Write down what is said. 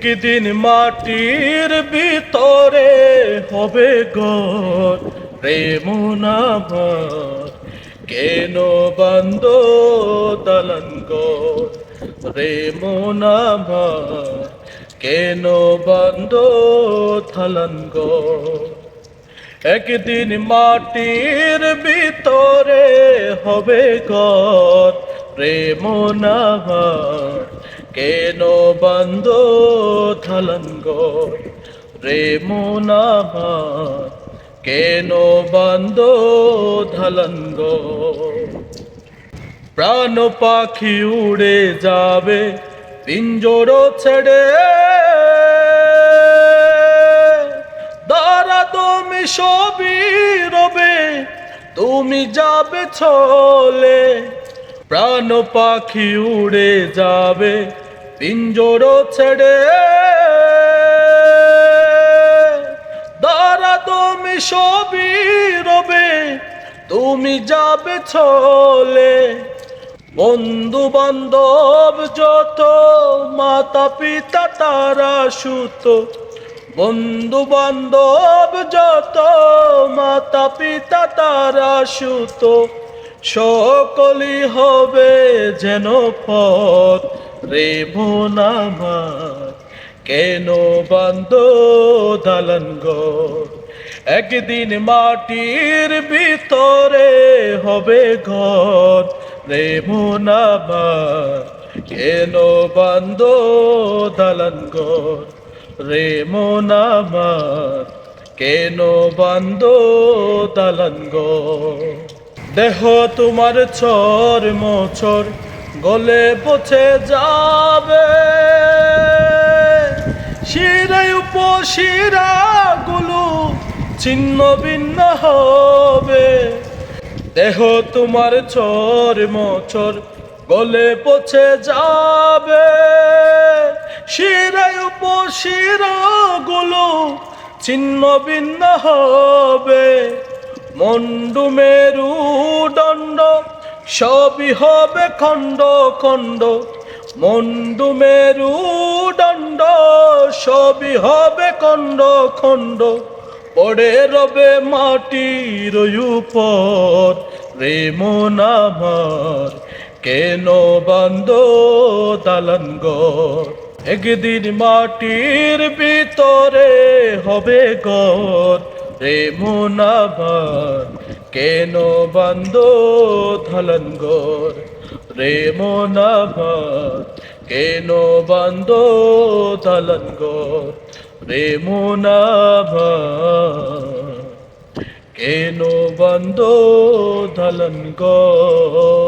একদিন মাটির ভিতরে হবে গর প্রেমনাভার কেন বন্ধ দলঙ্গ রে মোনাভার কেন বন্ধ থলঙ্গ একদিন মাটির ভিতরে হবে ঘর প্রেম নাভার কেন বন্ধ থলঙ্গ প্রেম নাভার কেন বন্ধ ধলঙ্গ প্রাণ পাখি উড়ে যাবে পিঞ্জর ছেড়ে। দাঁড়া তুমি সবই রবে, তুমি যাবে চলে প্রাণ পাখি উড়ে যাবে পিঞ্জর ছেড়ে। দাঁড়া তুমি সবই রবে, তুমি যাবে চলে। বন্ধু বান্ধব যত মাতা পিতা তারা সুত। বন্ধু বান্ধব যত মাতা পিতা তারা সুত। সকলই হবে যেন পথ। রে নামার কেন বন্ধ দালান ঘর একদিন মাটির ভিতরে হবে ঘর। রে মোনাবার কেন বন্ধ দালান ঘর রে মোনাবার কেন বন্ধ দালান ঘর দেহ তোমার চর মোচর গলে পচে যাবে। শিরায় উপশিরা গুলো ছিন্ন ভিন্ন হবে। দেহ তোমার চর মোচর গলে পচে যাবে। শিরায় উপশিরা গুলো ছিন্ন ভিন্ন হবে। মন্ডু মেরু দণ্ড সবই হবে খণ্ড খণ্ড মন্ডু মেরু দণ্ড, সবই হবে খণ্ড খণ্ড। পড়ে রবে মাটির উপর রে মোনামার কেন বন্ধ ঘর একদিন মাটির ভিতরে হবে ঘর রে মোনাবার কেন বন্ধ ধলন ঘর রে মোনাবার কেন বন্ধ ধলন ঘর রে মোনাবার কেন বন্ধ ধলন ঘর